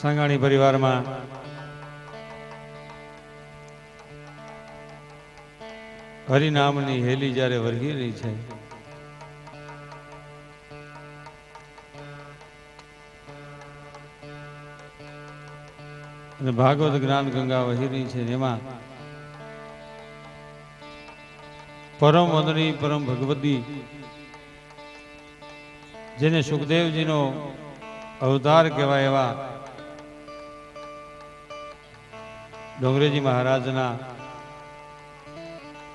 સાંગાણી પરિવારમાં. હરિનામની હેલી જ્યારે વરગી રહી છે ભાગવત જ્ઞાન ગંગા વહી રહી છે એમાં પરમ વંદની પરમ ભગવતી, જેને સુખદેવજીનો અવતાર કહેવાય એવા ડોંગરેજી મહારાજના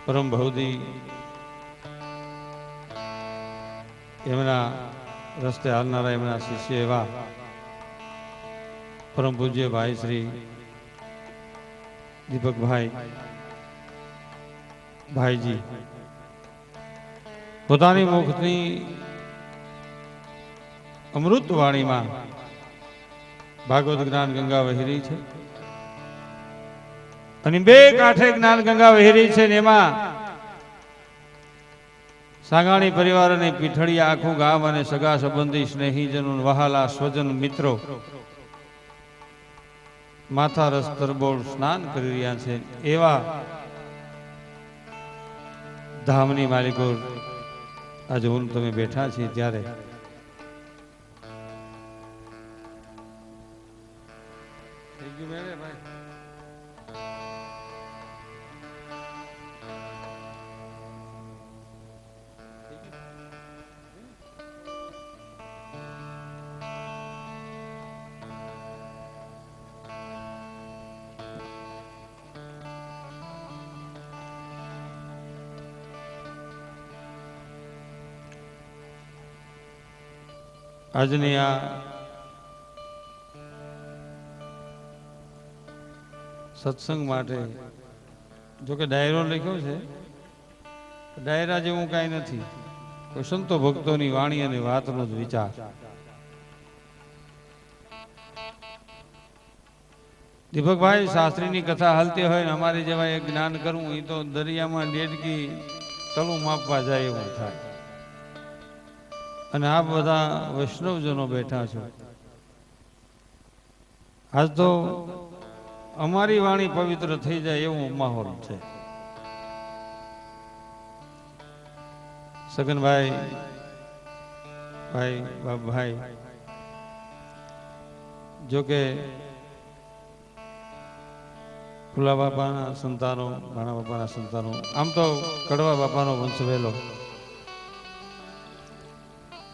પરમ ભૌદી એમના રસ્તે હાલનારા એમના શિષ્ય એવા પરમ પૂજ્ય ભાઈ શ્રી દીપકભાઈ ભાઈજી, પોતાની મુખની અમૃત વાણીમાં ભાગવત જ્ઞાન ગંગા વહી રહી છે. અને બે કાંઠે જ્ઞાન ગંગા વહેરી છે એમાં સાગાણી પરિવાર અને પીઠળી આખું ગામ અને સગા સંબંધી સ્નેહીજનો વહાલા સ્વજન મિત્રો માથા રસ તરબોળ સ્નાન કરી રહ્યા છે. એવા ધામની માલિકો આજે હું તમે બેઠા છીએ ત્યારે આજની આ સત્સંગ માટે જો કે ડાયરો લખ્યો છે ડાયરા જેવું કાંઈ નથી. કોઈ સંતો ભક્તોની વાણી અને વાતનો જ વિચાર. દીપકભાઈ શાસ્ત્રીની કથા હાલતી હોય ને અમારી જેવા એક જ્ઞાન કરવું એ તો દરિયામાં ડેડકી તલું માપવા જાય એવું થાય. અને આ બધા વૈષ્ણવજનો બેઠા છો. આજ તો અમારી વાણી પવિત્ર થઈ જાય એવું માહોલ છે. સગનભાઈ, ભાઈ, બાપભાઈ જોકે ફુલા બાપાના સંતાનો ભાણા બાપાના સંતાનો, આમ તો કડવા બાપાનો વંશ વહેલો.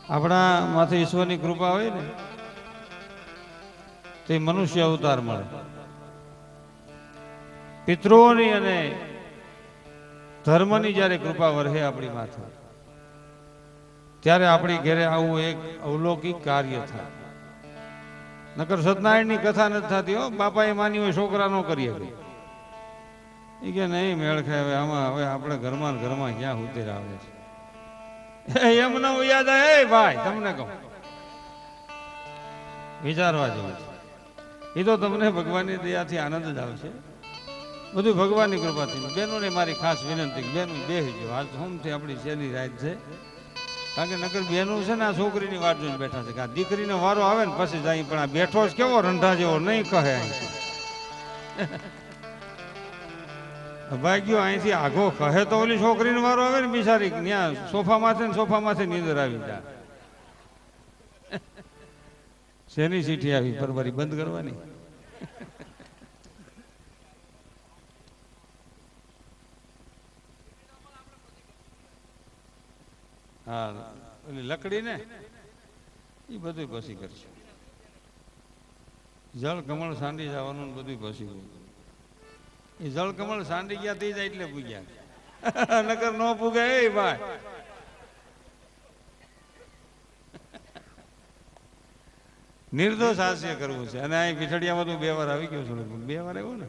આપણા માથે ઈશ્વરની કૃપા હોય ને, તે મનુષ્ય અવતાર મળે. પિતૃઓની અને ધર્મની જ્યારે કૃપા વરહે આપણી માથે, ત્યારે આપણી ઘેરે આવું એક અવલૌકિક કાર્ય થાય. નકર સત્યનારાયણની કથા નથી થતી, હો, બાપાએ માની હોય છોકરા નો કરીએ એ કે નહીં, મેળ ખાય, હવે આમાં, હવે આપણે ઘરમાં ઘરમાં ક્યાં ઉતેર આવે છે. એમ ન યાદ આવે. ભાઈ, તમને કહું. વિચારવા જેવું છે. એ તો તમને ભગવાનની દયાથી આનંદ જ આવશે. બધું ભગવાનની કૃપાથી. બહેનોને મારી ખાસ વિનંતી બેનું બે જો આજ હોમથી આપણી શેની રાત છે? કારણ કે નગર બેનું છે ને આ છોકરીની વાટ જોઈને બેઠા છે. કે આ દીકરીનો વારો આવે ને પછી જાય પણ આ બેઠો જ કેવો રંઢા જેવો નહીં કહે ભાગ્યો, અહીંથી આઘો કહે તો ઓલી છોકરીનો વારો આવે ને બિચારી, ત્યાં સોફામાંથી ને સોફામાંથી નીંદર આવી જાય શેની ચીઠી આવી? પરબારી બંધ કરવાની? હા, ઓલી લકડી ને એ બધું પછી કરશે. જળ, કમળ, સાંડી જવાનું બધું પછી ગયું એ જળ કમળ સાંડી ગયા તે જાય એટલે પૂગ્યા નકર ન પૂગે એ ભાઈ. નિર્દોષ હાસ્ય કરવું છે. અને અહીં પીઠડિયામાં તું બે વાર આવી ગયો છું. બે વાર આવ્યો ને.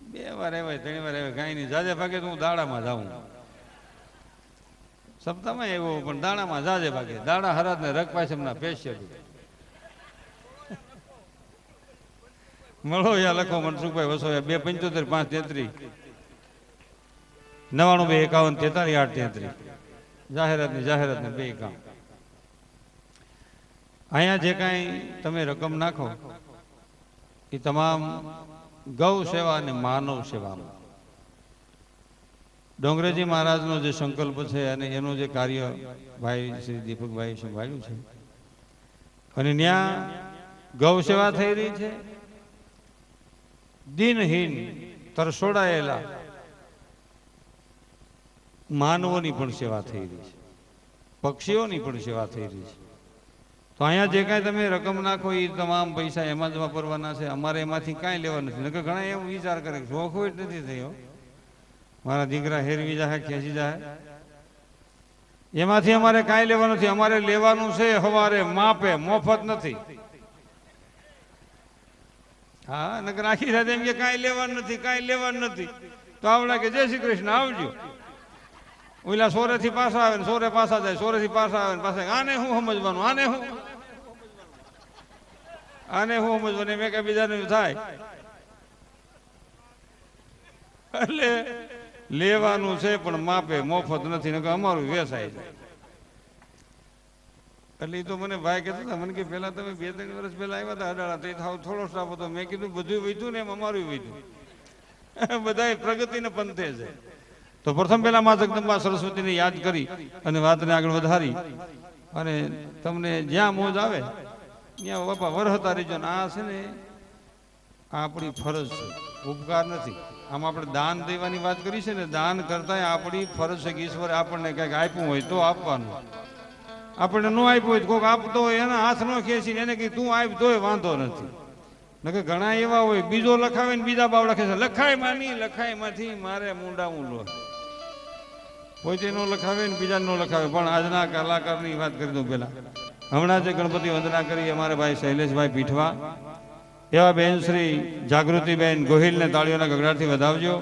બે વાર આવ્યા, ત્રણ વાર આવ્યા. કાંઈ નહીં. જાજે ભાગે તો હું દાડામાં જાઉં. સપ્તાહમાં એવો પણ દાણામાં જાજે ભાગે. દાણા હરાજ ને રગ પાસે પેશિયલ મળો યા લખો મનસુખભાઈ વસોયા બે પંચોતેર, પાંચ તેત્રીસ નવાણું બે એકાવન તેતાલીસ આઠ તેત્રીસ જાહેરાતની જાહેરાત ને બે એકાવન અહીંયા જે કાંઈ તમે રકમ નાખો, એ તમામ ગૌ સેવા અને માનવ સેવામાં. ડોંગરેજી મહારાજનો જે સંકલ્પ છે અને એનું જે કાર્ય ભાઈ શ્રી દીપકભાઈ સંભાળ્યું છે. અને ત્યાં ગૌ સેવા થઈ રહી છે. દિનહીન તરસોડાયેલા માનવોની પણ સેવા થઈ રહી છે. પક્ષીઓની પણ સેવા થઈ રહી છે. તો અહીંયા જે કાંઈ તમે રકમ નાખો એ તમામ પૈસા એમાં જ વાપરવાના છે. અમારે એમાંથી કાંઈ લેવા નથી. નકર ઘણા એમ વિચાર કરે શોખ હોય નથી થયો. મારા દીકરા હેરવી જાહે, ખેંચી જાહે. એમાંથી અમારે કાંઈ લેવાનું નથી. અમારે લેવાનું છે હવારે માપે, મફત નથી. હા, નકર આખી સાથે એમ કે કાંઈ લેવાનું નથી, કાંઈ લેવાનું નથી. તો આવડા કે જય શ્રી કૃષ્ણ, આવજો. ઓલા સોરે થી પાછા આવે ને સોરે પાછા જાય સોરે થી પાછા આવે ને પાછા આને હું સમજવાનું, આને હું? આને હું સમજવાનું? એમ એકબીજાને બીજાને થાય. એટલે લેવાનું છે, પણ માપે મફત નથી, નકર અમારું વેસાય જાય. એટલે એ તો મને ભાઈ કહેતા હતા, મને કે પેલા તમે બે ત્રણ વર્ષ પહેલા આવ્યા હતા અડાળા તો થાવ થોડો સ્ટાફ હતો. મેં કીધું બધું વૈધું ને એમ અમારું વૈધું. બધા પ્રગતિને પંથે છે તો પ્રથમ પહેલા મા જગદંબા સરસ્વતીને યાદ કરી અને વાતને આગળ વધારી. અને તમને જ્યાં મોજ આવે, ત્યાં બાપા વરહતા રહેજો ને આ છે ને આ આપણી ફરજ છે. ઉપકાર નથી. આમ આપણે દાન દેવાની વાત કરી છે ને, દાન કરતા આપણી ફરજ છે કે ઈશ્વરે આપણને કંઈક આપ્યું હોય તો આપવાનું. આપણને ન આપ્યું હોય કોઈક આપતો હોય, એના હાથ ન ખેંચીને એને કહી, તું આપ તોય વાંધો નથી. નકે ઘણા એવા હોય, બીજો લખાવે ને બીજા બાવ લખે છે લખાય નહીં લખાયમાંથી મારે મુંડા ઊંડો પોતે નો લખાવે ને બીજા નો લખાવે, પણ આજના કલાકારની વાત કરી દઉં પેલા હમણાં જે ગણપતિ વંદના કરી, અમારે ભાઈ શૈલેષભાઈ પીઠવા, એવા બેન શ્રી જાગૃતિબેન ગોહિલને તાળીઓના ગગડાથી વધાવજો.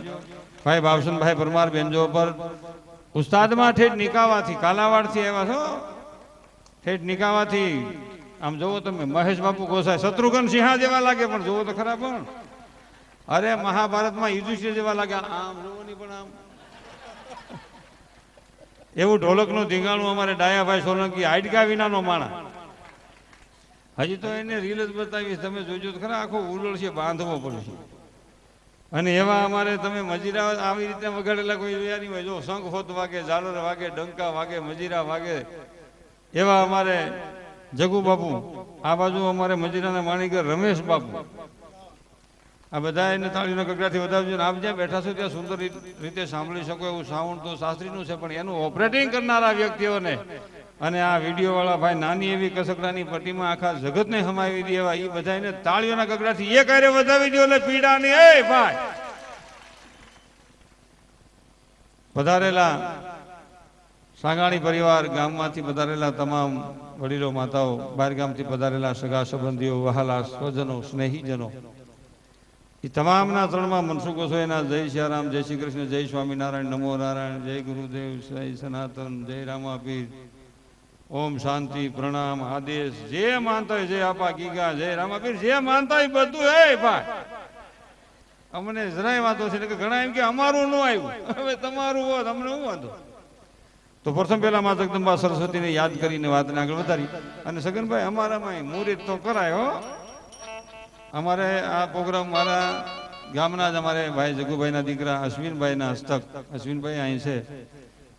ભાઈ ભાવસનભાઈ પરમાર બેનજો પર ઉસ્તાદમાં ઠેઠ નિકાવાથી, કાલાવાડથી આવ્યા છો. ઠેઠ નિકાવાથી, આમ જોવો તમે, મહેશ બાપુ ગોસાઈ શત્રુઘ્ન સિંહા જેવા લાગે, પણ જોવો તો ખરા પણ. અરે, મહાભારતમાં યુધિષ્ઠિર જેવા લાગે, આમ જોવો નહીં પણ આમ. એવું ઢોલકનું ધીંગાણું અમારે ડાયાભાઈ સોલંકી હાડકા વિનાનો માણા. હજી તો એને રીલ જ બતાવીશ, તમે જોજો તો ખરા, આખો ઉલળ છે, બાંધવો પડશે. અને એવા અમારે તમે મજીરા આવી રીતે વગાડેલા કોઈ જોયા નહીં હોય, જો શંખ હોત વાગે, ઝાલર વાગે, ડંકા વાગે, મજીરા વાગે એવા અમારે જગુ બાપુ, આ બાજુ અમારે મજીરાના માણીગર રમેશ બાપુ. આ બધા એને તાળીનો ગગડાથી વધાવજો ને આપ જ્યાં બેઠા છો ત્યાં સુંદર રીતે સાંભળી શકો એવું સાઉન્ડ તો શાસ્ત્રીનું છે, પણ એનું ઓપરેટિંગ કરનારા વ્યક્તિઓને અને આ વીડિયો વાળા ભાઈ નાની એવી કસકડાની પટ્ટીમાં આખા જગતને હમાવી દે એવા એ બધાને તાળીઓના ગગડાથી એ કાર્ય વધાવી દો એટલે પીડાની. એ ભાઈ! વધારેલા સાંગાણી પરિવાર ગામમાંથી પધારેલા તમામ વડીલો, માતાઓ બહારગામથી પધારેલા સગા સંબંધીઓ, વહાલા સ્વજનો, સ્નેહીજનો, એ તમામના ચરણમાં મનસુખ ગોસ્વામીના જય સિયારામ જય શ્રી કૃષ્ણ, જય સ્વામિનારાયણ, નમો નારાયણ, જય ગુરુદેવ, જય સનાતન, જય રામાપીર. ઓમ શાંતિ, પ્રણામ, આદેશ. જે માનતા હોય જય આપા ગીગા, જય રામાપીર. જે માનતા હોય બધું હે ભાઈ. અમને જરાય વાંધો છે કે ઘણા એમ કે અમારું ન આવ્યું. હવે તમારું હોત, અમને શું વાંધો? તો પ્રથમ પહેલા મા જગદંબા સરસ્વતીને યાદ કરીને વાતને આગળ વધારી. અને સગનભાઈ અમારામાં મુહૂર્ત તો કરાય અમારે આ પ્રોગ્રામ મારા ગામના જ અમારે ભાઈ જગુભાઈના દીકરા અશ્વિનભાઈના હસ્તક. અશ્વિનભાઈ અહીં છે.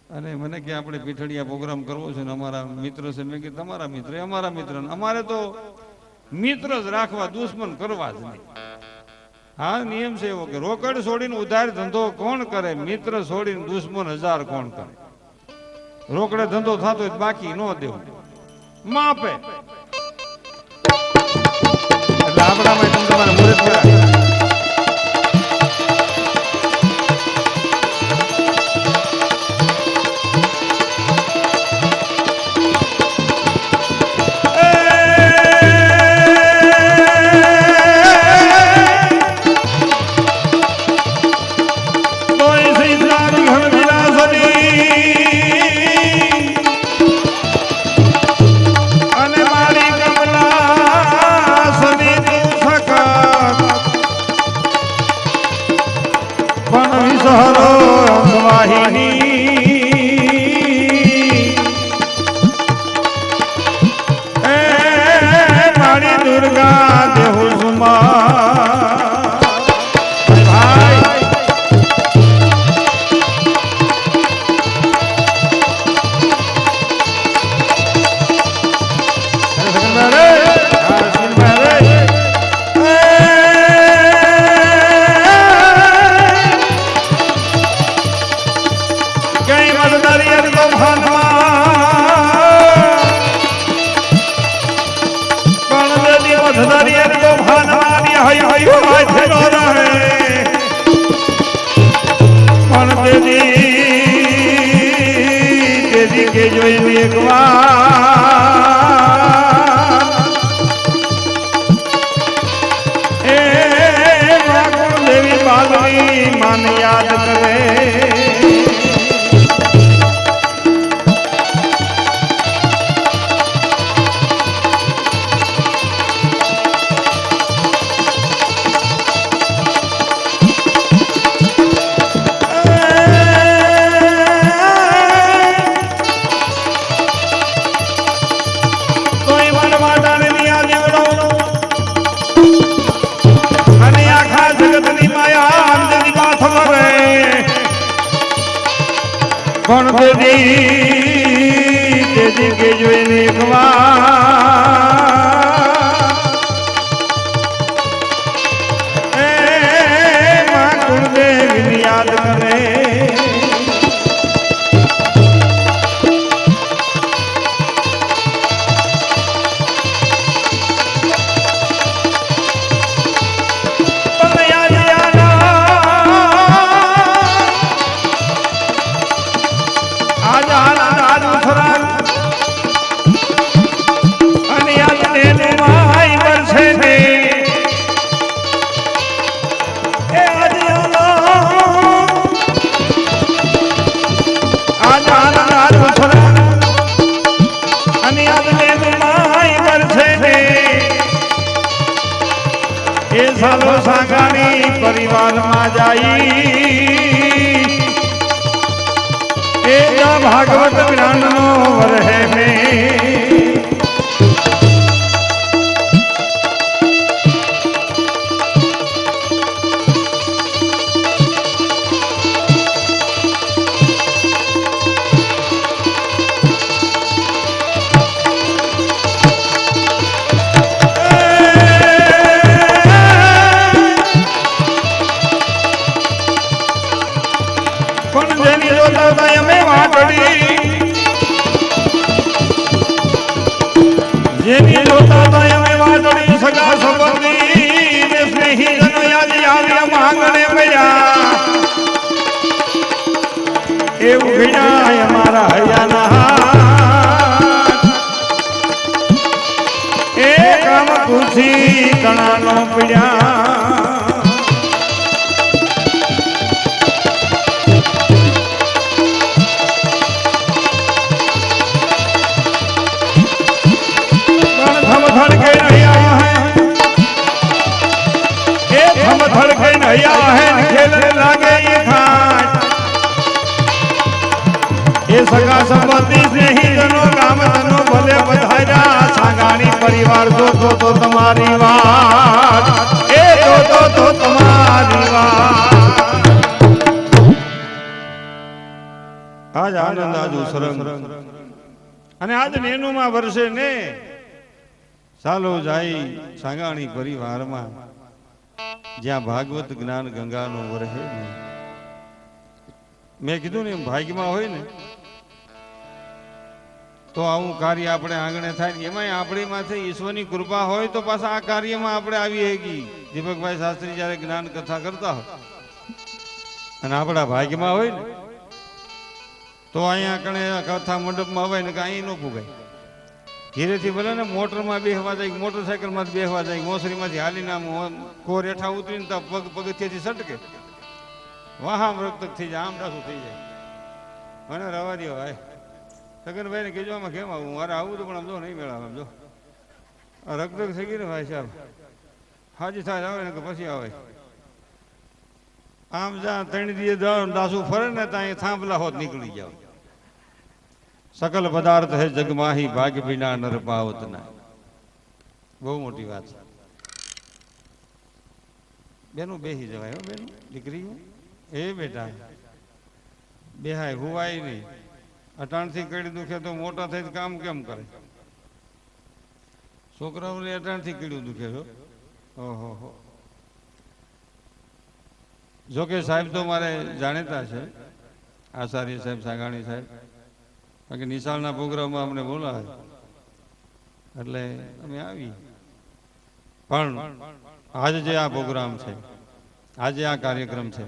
અને મને કે આપણે પીઠડિયા પ્રોગ્રામ કરવો છે ને અમારા મિત્ર છે મેં કે તમારા મિત્ર અમારા મિત્ર અમારે તો મિત્ર જ રાખવા, દુશ્મન કરવા જ નહીં. હા, નિયમ છે એવો કે રોકડ છોડીને ઉધાર ધંધો કોણ કરે? મિત્ર છોડીને દુશ્મન હજાર કોણ કરે? રોકડે ધંધો થતો હોય બાકી ન દેવું. માપે. એટલે આપણામાં તમે તમારે મુહૂર્ત আমার પરિવાર જો તો તમારી વાત. એ જો તો તમારી વાત. આજ આનંદ, આજુ સરંગ અને આજ નેનુમાં વર્ષે ને ચાલો જાય સાંગાણી પરિવારમાં. જ્યાં ભાગવત જ્ઞાન ગંગાનો વરહે ને. મેં કીધું ને એમ ભાગ્યમાં હોય ને તો આવું કાર્ય આપણે આંગણે થાય એમાં આપણી માથે ઈશ્વરની કૃપા હોય તો પાછા આ કાર્યમાં આપણે આવી હેગી. દીપકભાઈ શાસ્ત્રી જ્યારે જ્ઞાન કથા કરતા હોય, અને આપણા ભાગ્યમાં હોય ને, તો અહીંયા કણે કથા મંડપમાં આવે ને કે અહીં ન ફૂગાય ધીરેથી ભલે ને મોટરમાં બેહવા જાય, મોટરસાયકલમાં બેહવા જાય, મોસરીમાંથી હાલીને આમ કોર હેઠા ઉતરીને તો પગ પગથિયેથી સટકે. વાહામ રક્તક થઈ જાય, આમ ડાસું થઈ જાય. મને રવા દો ભાઈ સગનભાઈ ને કહેજો, આમાં કેમ આવું? મારે આવું તો પણ આમ જો નહીં મેળાવે જો. આ રક્તક થઈ ગઈ ને ભાઈ સાહેબ હાજી થાય આવે ને પછી આવે? આમ જા, ત્રણ દીએ દાસુ ફરે ને ત્યાં થાંભલા હોત નીકળી જાવ સકલ પદાર્થ હે જગમાહી ભાગ્ય વિના નર પાવત ના. બહુ મોટી વાત છે. બેનું બેસી જવાય હો બેનું દીકરીઓ એ બેટા. બેહાય, હુવાય નહીં. અટાણથી કડી દુખે તો મોટા થઈ કામ કેમ કરે? છોકરાઓને અટાણથી કીડું દુખે છો ઓહો હો. જોકે સાહેબ તો મારે જાણીતા છે, આચાર્ય સાહેબ, સાગાણી સાહેબ. કારણ કે નિશાળના પ્રોગ્રામમાં અમને બોલાવે. એટલે અમે આવી પણ આજે જે આ પ્રોગ્રામ છે, આજે આ કાર્યક્રમ છે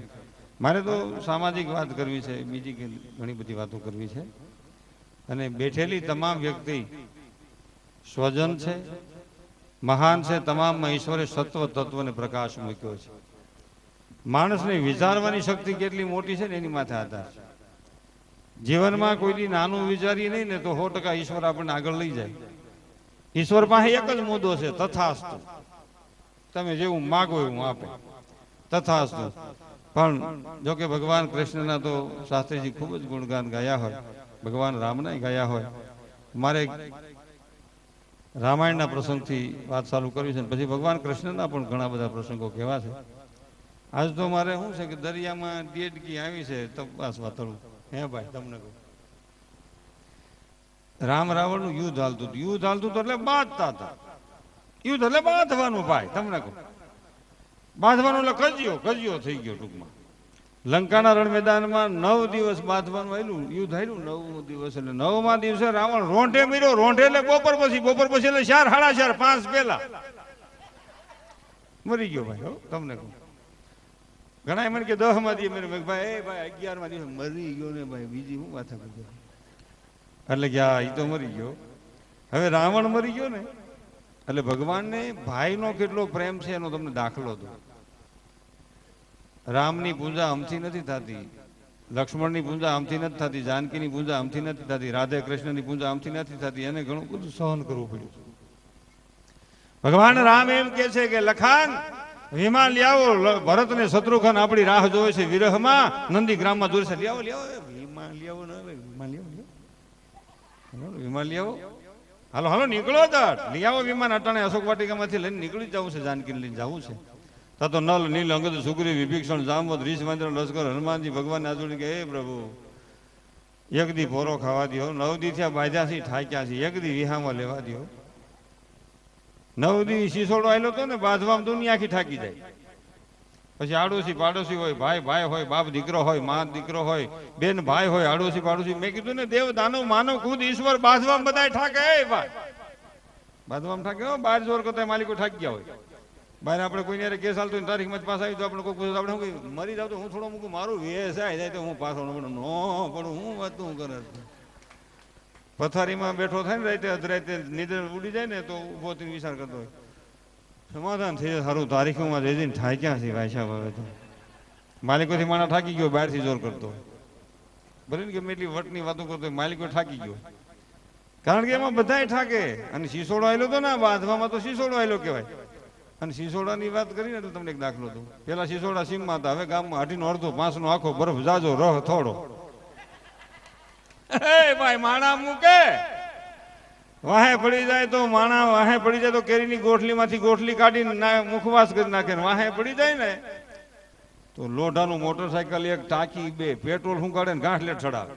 મારે તો સામાજિક વાત કરવી છે, બીજી ઘણી બધી વાતો કરવી છે. અને બેઠેલી તમામ વ્યક્તિ સ્વજન છે, મહાન છે, તમામમાં ઈશ્વરે સત્વ, તત્વને પ્રકાશ મૂક્યો છે. માણસને વિચારવાની શક્તિ કેટલી મોટી છે ને એની માથે આધાર છે. જીવનમાં કોઈની નાનું વિચારીએ નહીં ને તો સો ટકા ઈશ્વર આપણને આગળ લઈ જાય. ઈશ્વર પાસે એક જ મુદ્દો છે, તથાસ્તુ. તમે જેવું માગો એવું આપે. તથાસ્તુ. પણ જો ભગવાન કૃષ્ણના તો શાસ્ત્રીજી ખૂબ જ ગુણગાન ગાયા હોય. ભગવાન રામના ગાયા હોય. મારે રામાયણના પ્રસંગથી વાત ચાલુ કરવી છે પછી ભગવાન કૃષ્ણના પણ ઘણા બધા પ્રસંગો કહેવા છે. આજ તો મારે શું છે કે દરિયામાં ડેડકી આવી છે, તપાસ વાતળું. હે ભાઈ, તમને કહું. રામ રાવણનું યુદ્ધ હાલતું હતું. યુદ્ધ હાલતું હતું એટલે બાંધતા હતા. યુદ્ધ એટલે બાંધવાનું ભાઈ, તમને કહું. બાંધવાનું એટલે કજિયો કજિયો થઈ ગયો ટૂંકમાં. લંકાના રણ મેદાનમાં નવ દિવસ બાંધવાનું આવેલું યુદ્ધ આવેલું નવ દિવસ એટલે નવમા દિવસે રાવણ રોંઢે મર્યો, રોંઢે એટલે બપોર પછી બપોર પછી એટલે ચાર, સાડા ચાર, પાંચ પહેલા. મરી ગયો ભાઈ, હો, તમને કહું. ઘણા એમ કે દહમાં દીએ મેં ભાઈ, એ ભાઈ અગિયારમાં દિવસે મરી ગયો ને ભાઈ, બીજી શું વાત કરતો એટલે કે, હા એ તો મરી ગયો. હવે રાવણ મરી ગયો ને, એટલે ભગવાનને ભાઈનો કેટલો પ્રેમ છે એનો તમને દાખલો દો રામની પૂજા આમથી નથી થતી, લક્ષ્મણની પૂજા આમથી નથી થતી, જાનકીની પૂજા આમથી નથી થતી, રાધે કૃષ્ણની પૂજા આમથી નથી થતી, એને ઘણું બધું સહન કરવું પડ્યું ભગવાન રામ એમ કે છે કે લખાન વિમાન લ્યાવો ભરત ને શત્રુઘ્ન આપણી રાહ જોવે છે, વિરહમાં નંદી ગ્રામમાં દૂર છે. લ્યાવો લ્યાવો વિમાન લ્યાવો ને વિમાન લ્યાવો વિમાન લ્યાવો. હાલો હાલો, નીકળો તટ લઈ વિમાન અટાણે અશોક વાટિકામાંથી લઈને નીકળી જવું છે જાનકી લઈને જવું છે. તા નલ, નીલ, અંગદ સુગ્રી વિભીક્ષણ જામવત રીસ મહેન્દ્ર લશ્કર, હનુમાનજી, ભગવાન આજુડી કે, હે પ્રભુ, એક દી ભોરો ખાવા દો નવ દી થયા છે ઠાક્યા છે એક દી વિહામાં લેવા દ્યો. નવ દી શીસોડો આવેલો હતો ને બાંધવામાં દુનિયા આખી ઠાકી જાય. પછી આડોશી પાડોશી હોય, ભાઈ ભાઈ હોય, બાપ દીકરો હોય, મા દીકરો હોય, બેન, ભાઈ હોય, આડોશી પાડોશી. મેં કીધું ને, દેવ, દાનવ, માનવ, ખુદ, ઈશ્વર, બાંધવામાં બધાય ઠાકે. ભાઈ. બાંધવામાં ઠાકે બાર જોર કરતા માલિકો ઠાકી ગયા હોય. બહાર આપણે કોઈને હારે કેસ હાલતો હોય ને તારીખમાં પાસ આવી તો આપણે કોઈ પૂછે આપણે શું મરી જાવ તો હું થોડો મૂકું? મારું વેસ જાય તો હું પાછો ન નો વાત હું વાતું કરે પથારીમાં બેઠો થાય ને રાતે અધરાતે નિદ્ર ઉડી જાય ને તો ઊભો થઈને વિચાર કરતો હોય. સમાધાન થઈ જાય સારું, તારીખોમાં જઈ જઈને ક્યાં છે ભાઈ સાહેબ હવે તો? માલિકોથી માણા થાકી ગયો, બહારથી જોર કરતો. ભલે ને ગમે એટલી વટની વાતો કરતો હોય, માલિકો થાકી ગયો. કારણ કે એમાં બધાય ઠાકે અને શીસોડો આવેલો તો ના, બાંધવામાં તો શીસોડો આવેલો કહેવાય. અને શીસોડાની વાત કરીને તો તમને એક દાખલો દઉં. પેલા સિસોડા સીમમાં હતા. હવે ગામમાં અઢીનો અડધો પાંચનો આખો બરફ જાજો રહ થોડો. એ ભાઈ માણા મૂકે. વાહે પડી જાય તો માણા વાહે પડી જાય તો કેરીની ગોઠલીમાંથી ગોઠલી કાઢીને મુખવાસ કરી નાખે ને વાહે પડી જાય ને તો લોઢાનું મોટરસાયકલ એક ટાંકી બે પેટ્રોલ શું કાઢે ને ગાંઠલે ચડાવે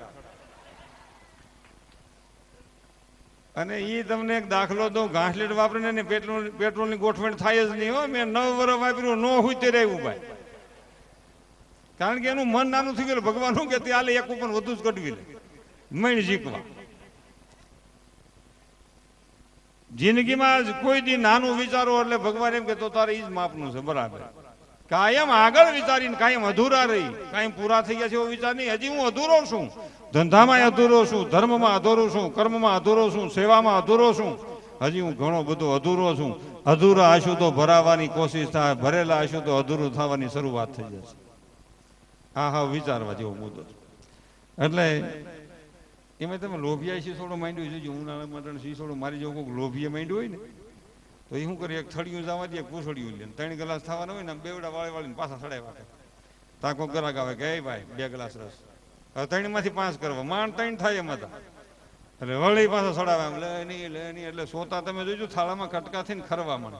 અને એ તમને એક દાખલો દઉં. ઘાસલેટ વાપરીને ને પેટ્રોલ, પેટ્રોલની ગોઠવણ થાય જ નહીં હોય મેં નવ વર્ષ વાપર્યું, ન હોય તે રહેવું ભાઈ કારણ કે એનું મન નાનું થઈ ગયેલું. ભગવાન શું કે ત્યાં એક ઉપર વધુ જ કટવી લે. મણ જીકવા જિંદગીમાં કોઈ દી નાનું વિચારો એટલે ભગવાન એમ કે, તો તારે એ જ માપનું છે. બરાબર. કાયમ આગળ વિચારીને કાયમ અધૂરા રહી. કાયમ પૂરા થઈ ગયા છે એવો વિચાર નહીં. હજી હું અધૂરો છું. ધંધામાં અધૂરો છું, ધર્મમાં અધૂરો છું, કર્મમાં અધૂરો છું, સેવામાં અધૂરો છું. હજી હું ઘણો બધો અધૂરો છું. અધૂરા આશુ તો ભરાવાની કોશિશ થાય, ભરેલા આશુ તો અધૂરું થવાની શરૂઆત થઈ જશે. હા હા વિચારવા જેવો મુદ્દો એટલે એમાં તમે લોભિયા શીસોડો માંડ્યું જોજો ઉનાળા મરણ શીસોડો મારી જેવું કોઈક લોભીએ માંડ્યું હોય ને, તો એ શું કરે એક થળિયું જવા દે પૂછડિયું લે ત્રણ ગ્લાસ થવાના હોય ને બેવડા વાળી વાળીને પાછા સડાવ્યા ત્યાં કોઈ ગ્રાહક આવે કે, "એ ભાઈ, બે ગ્લાસ રસ. હવે ત્રણમાંથી પાંચ કરવા. માંડ ત્રણ થાય એમ એટલે વળી પાછા સડાવે એમ, લે નહીં લે નહીં એટલે સોતા તમે જોજો, થાળામાં કટકા થઈને ખરવા મળે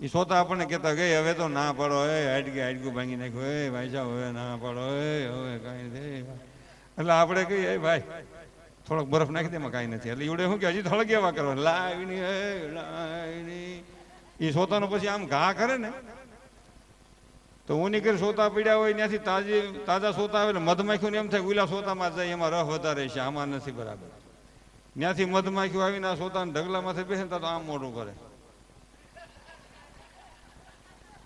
એ સોતા આપણને કહેતા ગઈ હવે તો ના પડો, એ હાડકી, હાડકું ભાંગી નાખ્યું, એ ભાઈ સાહેબ, હવે ના પડો, એ હવે કાંઈ દે એટલે આપણે કહીએ, "એ ભાઈ, થોડોક બરફ નાખી દે, એમાં કાંઈ નથી. એટલે ઈવડે શું કે, હજી થોડોક એવા કરવા. લાવી નહીં એ લાવી નહીં એ સોતાનો પછી આમ ઘા કરે ને તો ઉની ઘેર સોતા પીડ્યા હોય, ત્યાંથી તાજી, તાજા સોતા આવે ને મધમાખીઓને એમ થાય ઉલા સોતામાં જાય, એમાં રહ વધારે છે, આમાં નથી બરાબર. ત્યાંથી મધમાખીઓ આવીને આ સોતાના ઢગલામાંથી બેસે તો આમ મોઢું કરે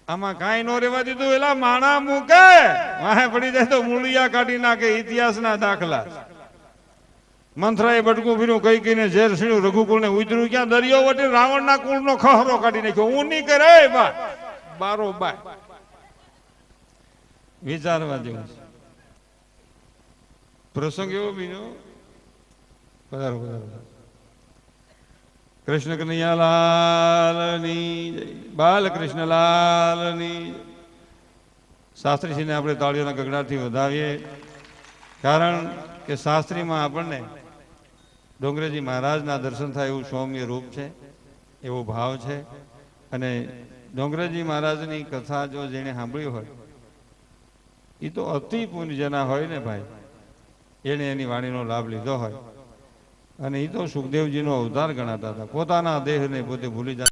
આમાં કાંઈ નો રેવા દીધું, એલા માણા મૂકે. વાહે પડી જાય તો મૂળિયા કાઢી નાખે, ઇતિહાસના દાખલા. મંથરાએ બટકું ભીનું કઈ કઈને ઝેર સીણ્યું રઘુકુળ ને ઉતર્યું ક્યાં દરિયો વટી રાવણના કુળનો ખહરો કાઢી નાખ્યો. હું નહીં કરે બા બારો બાય વિચારવા જેવું છે. પ્રસંગ એવો બીજો? પધારો પધારો કૃષ્ણ કનૈયાલાલની જય. બાલકૃષ્ણ લાલની. શાસ્ત્રીજીને આપણે તાળીઓના ગગડાથી વધાવીએ. કારણ કે શાસ્ત્રીમાં આપણને ડોંગરેજી મહારાજના દર્શન થાય એવું સૌમ્ય રૂપ છે, એવો ભાવ છે. અને ડોંગરેજી મહારાજની કથા જો જેણે સાંભળી હોય એ તો અતિ પુણ્યજના હોય ને ભાઈ. એણે એની વાણીનો લાભ લીધો હોય. અને એ તો સુખદેવજીનો અવતાર ગણાતા હતા. પોતાના દેહને પોતે ભૂલી જતા